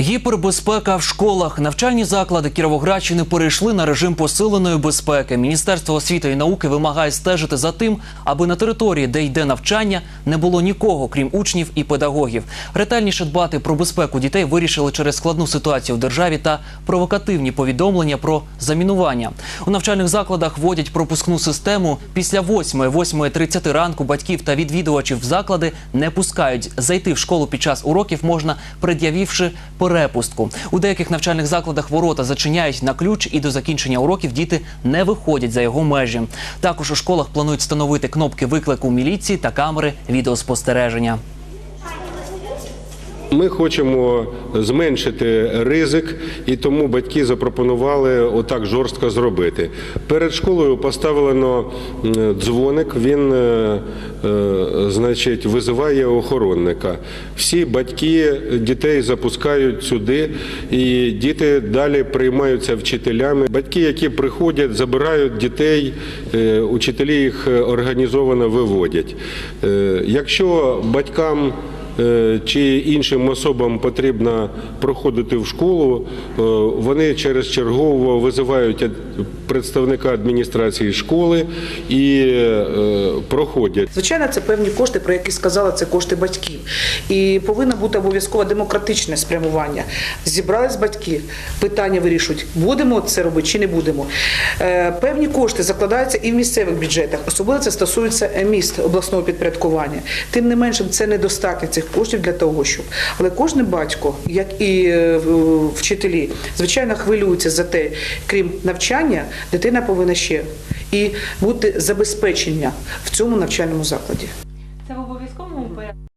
Гіпербезпека в школах. Навчальні заклади Кіровоградщини перейшли на режим посиленої безпеки. Міністерство освіти і науки вимагає стежити за тим, аби на території, де йде навчання, не було нікого, крім учнів і педагогів. Ретельніше дбати про безпеку дітей вирішили через складну ситуацію в державі та провокативні повідомлення про замінування. У навчальних закладах вводять пропускну систему. Після 8-8.30 ранку батьків та відвідувачів в заклади не пускають. Зайти в школу під час уроків можна, пред'явивши перепустку. У деяких навчальних закладах ворота зачиняють на ключ, і до закінчення уроків діти не виходять за його межі. Також у школах планують встановити кнопки виклику міліції та камери відеоспостереження. Ми хочемо зменшити ризик, і тому батьки запропонували отак жорстко зробити. Перед школою поставлено дзвоник. Він, е, е, значить, визиває охоронника. Всі батьки дітей запускають сюди, і діти далі приймаються вчителями. Батьки, які приходять, забирають дітей, е, учителі їх організовано виводять. Якщо батькам чи іншим особам потрібно проходити в школу, е, вони через чергового визивають представника адміністрації школи і е, проходять. Звичайно, це певні кошти, про які сказала, це кошти батьків. І повинно бути обов'язково демократичне спрямування. Зібрались батьки, питання вирішують, будемо це робити чи не будемо. Е, Певні кошти закладаються і в місцевих бюджетах. Особливо це стосується е, міст обласного підпорядкування. Тим не менше, це недостатньо цих коштів для того, щоб. Але кожен батько, як і е, вчителі, звичайно, хвилюються за те, крім навчання, дитина повинна ще і бути забезпечення в цьому навчальному закладі.